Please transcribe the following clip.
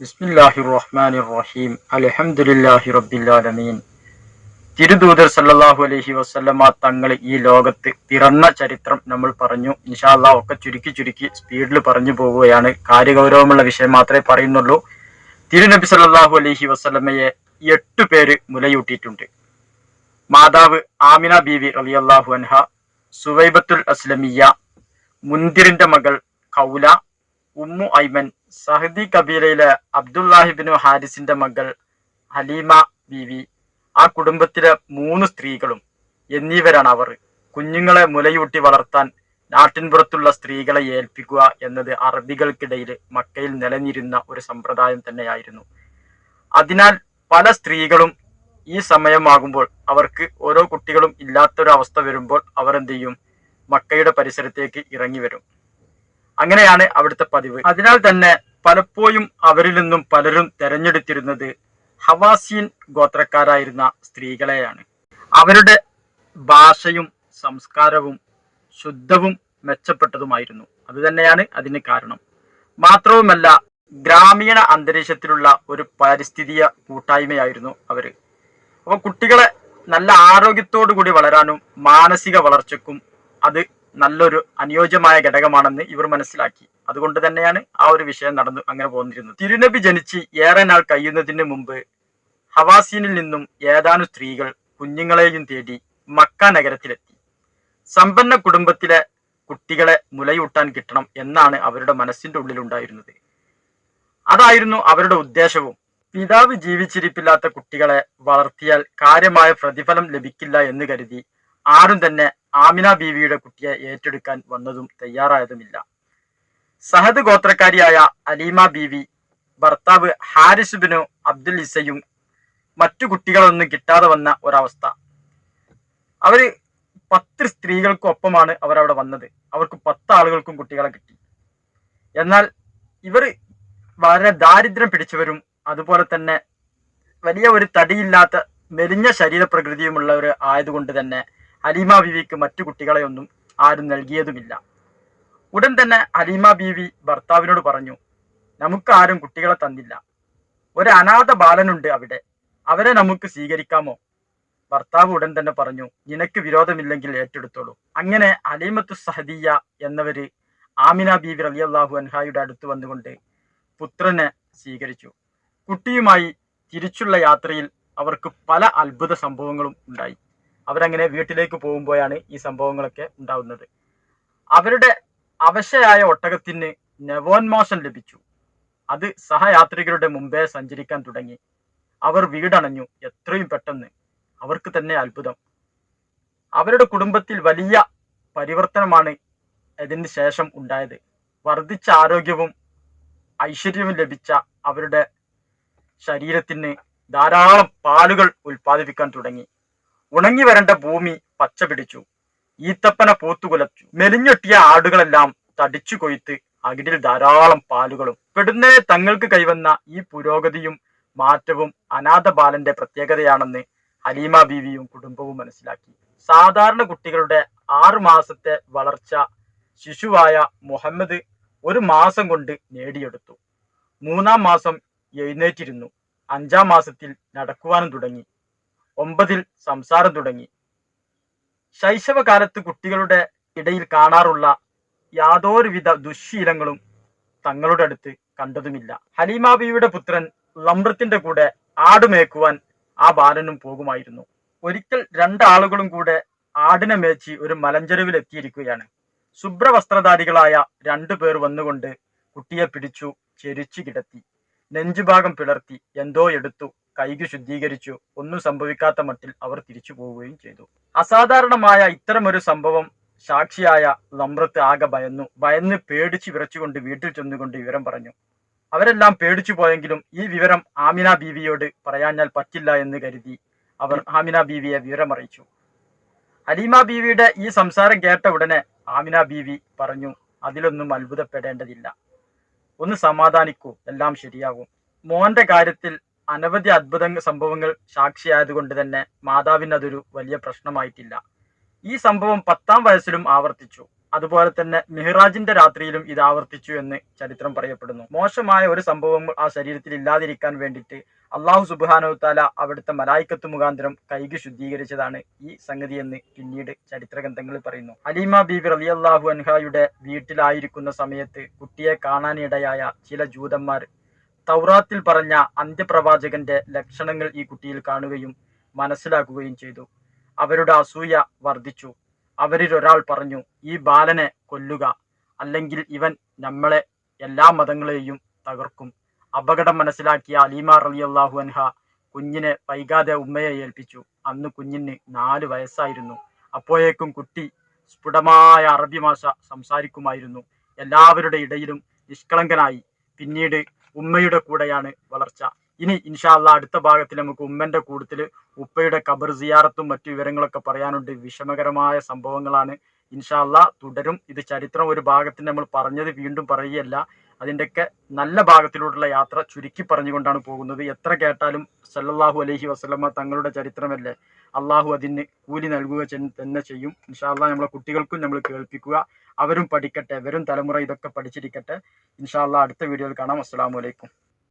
ബിസ്മില്ലാഹി റഹ്മാനി റഹീം അൽഹംദുലില്ലാഹി റബ്ബിൽ ആലമീൻ തിരുദൂതർ സല്ലാഹു അലഹി വസല്ലമ തങ്ങൾ ഈ ലോകത്ത് പിറന്ന ചരിത്രം നമ്മൾ പറഞ്ഞു. ഇൻഷാല്ലാ ഒക്കെ ചുരുക്കി ചുരുക്കി സ്പീഡിൽ പറഞ്ഞു പോവുകയാണ്. കാര്യഗൗരവമുള്ള വിഷയം മാത്രമേ പറയുന്നുള്ളൂ. തിരുനബി സല്ലാഹു അലഹി വസ്ലമയെ എട്ട് പേര് മുലയൂട്ടിയിട്ടുണ്ട്. മാതാവ് ആമിന ബീവി റളിയല്ലാഹു അൻഹ സുവൈബത്തുൽ അസ്ലമിയ മുന്തിരിന്റെ മകൾ കൗല ഉമ്മു ഐമൻ സഹദി കബീലയിലെ അബ്ദുല്ലാഹിബിനു ഹാരിസിന്റെ മകൾ ഹലീമ ബീവി. ആ കുടുംബത്തിലെ മൂന്ന് സ്ത്രീകളും എന്നിവരാണ് അവർ. കുഞ്ഞുങ്ങളെ മുലയൂട്ടി വളർത്താൻ നാട്ടിൻപുറത്തുള്ള സ്ത്രീകളെ ഏൽപ്പിക്കുക എന്നത് അറബികൾക്കിടയിൽ മക്കയിൽ നിലനിരുന്ന ഒരു സമ്പ്രദായം തന്നെയായിരുന്നു. അതിനാൽ പല സ്ത്രീകളും ഈ സമയമാകുമ്പോൾ അവർക്ക് ഓരോ കുട്ടികളും ഇല്ലാത്തൊരവസ്ഥ വരുമ്പോൾ അവർ എന്ത് ചെയ്യും മക്കയുടെ പരിസരത്തേക്ക് ഇറങ്ങി വരും. അങ്ങനെയാണ് അവിടുത്തെ പതിവ്. അതിനാൽ തന്നെ പലപ്പോഴും അവരിൽ നിന്നും പലരും തെരഞ്ഞെടുത്തിരുന്നത് ഹവാസീൻ ഗോത്രക്കാരായിരുന്ന സ്ത്രീകളെയാണ്. അവരുടെ ഭാഷയും സംസ്കാരവും ശുദ്ധവും മെച്ചപ്പെട്ടതുമായിരുന്നു. അതുതന്നെയാണ് അതിന് കാരണം. മാത്രവുമല്ല ഗ്രാമീണ അന്തരീക്ഷത്തിലുള്ള ഒരു പാരിസ്ഥിതിക കൂട്ടായ്മയായിരുന്നു അവർ. അപ്പോൾ കുട്ടികളെ നല്ല ആരോഗ്യത്തോടു കൂടി വളരാനും മാനസിക വളർച്ചക്കും അത് നല്ലൊരു അനുയോജ്യമായ ഘടകമാണെന്ന് ഇവർ മനസ്സിലാക്കി. അതുകൊണ്ട് തന്നെയാണ് ആ ഒരു വിഷയം നടന്നു അങ്ങനെ പോന്നിരുന്നത്. തിരുനബി ജനിച്ച് ഏറെ നാൾ കഴിയുന്നതിന് മുമ്പ് ഹവാസീനിൽ നിന്നും ഏതാനും സ്ത്രീകൾ കുഞ്ഞുങ്ങളെയും തേടി മക്ക നഗരത്തിലെത്തി. സമ്പന്ന കുടുംബത്തിലെ കുട്ടികളെ മുലയൂട്ടാൻ കിട്ടണം എന്നാണ് അവരുടെ മനസ്സിന്റെ ഉള്ളിലുണ്ടായിരുന്നത്. അതായിരുന്നു അവരുടെ ഉദ്ദേശവും. പിതാവ് ജീവിച്ചിരിപ്പില്ലാത്ത കുട്ടികളെ വളർത്തിയാൽ കാര്യമായ പ്രതിഫലം ലഭിക്കില്ല എന്ന് കരുതി ആരും തന്നെ ആമിന ബീവിയുടെ കുട്ടിയെ ഏറ്റെടുക്കാൻ വന്നതും തയ്യാറായതുമില്ല. സഹദ് ഗോത്രക്കാരിയായ അലീമ ബീവി ഭർത്താവ് ഹാരിസ് ബിനു അബ്ദുൽ ഇസയും മറ്റു കുട്ടികളൊന്നും കിട്ടാതെ വന്ന ഒരവസ്ഥ. അവർ പത്ത് സ്ത്രീകൾക്കൊപ്പമാണ് അവരവിടെ വന്നത്. അവർക്ക് പത്ത് ആളുകൾക്കും കുട്ടികളെ കിട്ടി. എന്നാൽ ഇവർ വളരെ ദാരിദ്ര്യം പിടിച്ചവരും അതുപോലെ തന്നെ വലിയ ഒരു തടിയില്ലാത്ത മെലിഞ്ഞ ശരീരപ്രകൃതിയുമുള്ളവർ ആയതുകൊണ്ട് തന്നെ ഹലീമ ബീവിക്ക് മറ്റു കുട്ടികളെയൊന്നും ആരും നൽകിയതുമില്ല. ഉടൻ തന്നെ ഹലീമ ബീവി ഭർത്താവിനോട് പറഞ്ഞു നമുക്കാരും കുട്ടികളെ തന്നില്ല. ഒരു അനാഥ ബാലനുണ്ട് അവിടെ. അവരെ നമുക്ക് സ്വീകരിക്കാമോ? ഭർത്താവ് ഉടൻ തന്നെ പറഞ്ഞു നിനക്ക് വിരോധമില്ലെങ്കിൽ ഏറ്റെടുത്തോളൂ. അങ്ങനെ അലീമത്തു സഹദിയ എന്നവര് ആമിന ബീവി അള്ളാഹു അൻഹായുടെ അടുത്ത് വന്നുകൊണ്ട് പുത്രനെ സ്വീകരിച്ചു. കുട്ടിയുമായി തിരിച്ചുള്ള യാത്രയിൽ അവർക്ക് പല അത്ഭുത സംഭവങ്ങളും ഉണ്ടായി. അവരങ്ങനെ വീട്ടിലേക്ക് പോകുമ്പോഴാണ് ഈ സംഭവങ്ങളൊക്കെ ഉണ്ടാവുന്നത്. അവരുടെ അവശയായ ഒട്ടകത്തിന് നവോന്മോഷം ലഭിച്ചു. അത് സഹയാത്രികരുടെ മുമ്പേ സഞ്ചരിക്കാൻ തുടങ്ങി. അവർ വീടണഞ്ഞു. എത്രയും പെട്ടെന്ന്. അവർക്ക് തന്നെ അത്ഭുതം. അവരുടെ കുടുംബത്തിൽ വലിയ പരിവർത്തനമാണ് ഇതിന് ശേഷം ഉണ്ടായത്. വർദ്ധിച്ച ആരോഗ്യവും ഐശ്വര്യവും ലഭിച്ച അവരുടെ ശരീരത്തിന് ധാരാളം പാലുകൾ ഉൽപ്പാദിപ്പിക്കാൻ തുടങ്ങി. ഉണങ്ങി വരേണ്ട ഭൂമി പച്ച പിടിച്ചു. ഈത്തപ്പന പൂത്തുകുലച്ചു മെലിഞ്ഞൊട്ടിയ ആടുകളെല്ലാം തടിച്ചു കൊയ്ത്ത് അകിടിൽ ധാരാളം പാലുകളും. പെടുന്നേ തങ്ങൾക്ക് കൈവന്ന ഈ പുരോഗതിയും മാറ്റവും അനാഥ ബാലന്റെ പ്രത്യേകതയാണെന്ന് ഹലീമ ബീവിയും കുടുംബവും മനസ്സിലാക്കി. സാധാരണ കുട്ടികളുടെ ആറു മാസത്തെ വളർച്ച ശിശുവായ മുഹമ്മദ് ഒരു മാസം കൊണ്ട് നേടിയെടുത്തു. മൂന്നാം മാസം എഴുന്നേറ്റിരുന്നു. അഞ്ചാം മാസത്തിൽ നടക്കുവാനും തുടങ്ങി. ഒമ്പതിൽ സംസാരം തുടങ്ങി. ശൈശവകാലത്ത് കുട്ടികളുടെ ഇടയിൽ കാണാറുള്ള യാതൊരുവിധ ദുശ്ശീലങ്ങളും തങ്ങളുടെ അടുത്ത് കണ്ടതുമില്ല. ഹലീമാബിയുടെ പുത്രൻ ലമ്രത്തിന്റെ കൂടെ ആടുമേക്കുവാൻ ആ ബാലനും പോകുമായിരുന്നു. ഒരിക്കൽ രണ്ടാളുകളും കൂടെ ആടിനെ മേച്ച് ഒരു മലഞ്ചെരുവിൽ എത്തിയിരിക്കുകയാണ് ശുഭ്രവസ്ത്രധാരികളായ രണ്ടു പേർ വന്നുകൊണ്ട് കുട്ടിയെ പിടിച്ചു ചെരിച്ചു കിടത്തി. നെഞ്ചുഭാഗം പിളർത്തി എന്തോ എടുത്തു. കൈകു ശുദ്ധീകരിച്ചു. ഒന്നും സംഭവിക്കാത്ത മട്ടിൽ അവർ തിരിച്ചു പോവുകയും ചെയ്തു. അസാധാരണമായ ഇത്തരമൊരു സംഭവം സാക്ഷിയായ ലംബ്രത്ത് ആകെ ഭയന്നു. ഭയന്ന് പേടിച്ചു വിറച്ചുകൊണ്ട് വീട്ടിൽ ചെന്നുകൊണ്ട് വിവരം പറഞ്ഞു. അവരെല്ലാം പേടിച്ചു പോയെങ്കിലും ഈ വിവരം ആമിന ബീവിയോട് പറയാഞ്ഞാൽ പറ്റില്ല എന്ന് കരുതി അവർ ആമിന ബീവിയെ വിവരം അറിയിച്ചു അലീമ ബീവിയുടെ ഈ സംസാരം കേട്ട ഉടനെ ആമിന ബീവി പറഞ്ഞു അതിലൊന്നും അത്ഭുതപ്പെടേണ്ടതില്ല. ഒന്ന് സമാധാനിക്കൂ. എല്ലാം ശരിയാകും. മോന്റെ കാര്യത്തിൽ അനവധി അത്ഭുത സംഭവങ്ങൾ സാക്ഷിയായതുകൊണ്ട് തന്നെ മാതാവിന് അതൊരു വലിയ പ്രശ്നമായിട്ടില്ല. ഈ സംഭവം പത്താം വയസ്സിലും ആവർത്തിച്ചു. അതുപോലെ തന്നെ മെഹ്റാജിന്റെ രാത്രിയിലും ഇത് ആവർത്തിച്ചു എന്ന് ചരിത്രം പറയപ്പെടുന്നു. മോശമായ ഒരു സംഭവം ആ ശരീരത്തിൽ ഇല്ലാതിരിക്കാൻ വേണ്ടിയിട്ട് അള്ളാഹു സുബാനോത്താല താല അവിടുത്തെ മലായിക്കത്ത് മുഖാന്തരം കൈകി ശുദ്ധീകരിച്ചതാണ് ഈ സംഗതി എന്ന് പിന്നീട് ചരിത്ര ഗ്രന്ഥങ്ങളിൽ പറയുന്നു. അലീമ ബീബി റലി അള്ളാഹു അൻഹായുടെ വീട്ടിലായിരിക്കുന്ന സമയത്ത് കുട്ടിയെ കാണാനിടയായ ചില ജൂതന്മാർ തൗറാത്തിൽ പറഞ്ഞ അന്ത്യപ്രവാചകന്റെ ലക്ഷണങ്ങൾ ഈ കുട്ടിയിൽ കാണുകയും മനസ്സിലാക്കുകയും ചെയ്തു. അവരുടെ അസൂയ വർദ്ധിച്ചു. അവരിൽ ഒരാൾ പറഞ്ഞു ഈ ബാലനെ കൊല്ലുക അല്ലെങ്കിൽ ഇവൻ നമ്മളെ എല്ലാ മതങ്ങളെയും തകർക്കും. അപകടം മനസ്സിലാക്കിയ അലീമ അലി അള്ളാഹു അൻഹ കുഞ്ഞിനെ വൈകാതെ ഉമ്മയെ ഏൽപ്പിച്ചു. അന്ന് കുഞ്ഞിന് നാല് വയസ്സായിരുന്നു. അപ്പോഴേക്കും കുട്ടി സ്ഫുടമായ അറബി ഭാഷ സംസാരിക്കുമായിരുന്നു. എല്ലാവരുടെ ഇടയിലും നിഷ്കളങ്കനായി. പിന്നീട് ഉമ്മയുടെ കൂടെയാണ് വളർച്ച. ഇനി ഇൻഷാല്ല അടുത്ത ഭാഗത്തിൽ നമുക്ക് ഉമ്മന്റെ കൂട്ടത്തിൽ ഉപ്പയുടെ കബർ സിയാറത്തും മറ്റു വിവരങ്ങളൊക്കെ പറയാനുണ്ട്. വിഷമകരമായ സംഭവങ്ങളാണ്. ഇൻഷാല്ല തുടരും. ഇത് ചരിത്രം ഒരു ഭാഗത്തിന് നമ്മൾ പറഞ്ഞത് വീണ്ടും പറയുകയല്ല. അതിന്റെയൊക്കെ നല്ല ഭാഗത്തിലൂടെയുള്ള യാത്ര ചുരുക്കി പറഞ്ഞുകൊണ്ടാണ് പോകുന്നത്. എത്ര കേട്ടാലും സല്ലല്ലാഹു അലഹി വസ്ലമ്മ തങ്ങളുടെ ചരിത്രമല്ലേ? അള്ളാഹു അതിന് കൂലി നൽകുക തന്നെ ചെയ്യും. ഇൻഷാല്ല നമ്മളെ കുട്ടികൾക്കും നമ്മൾ കേൾപ്പിക്കുക. അവരും പഠിക്കട്ടെ വരും തലമുറ ഇതൊക്കെ പഠിച്ചിരിക്കട്ടെ. ഇൻഷാല്ല അടുത്ത വീഡിയോയിൽ കാണാം. അസ്സാം അലൈക്കും.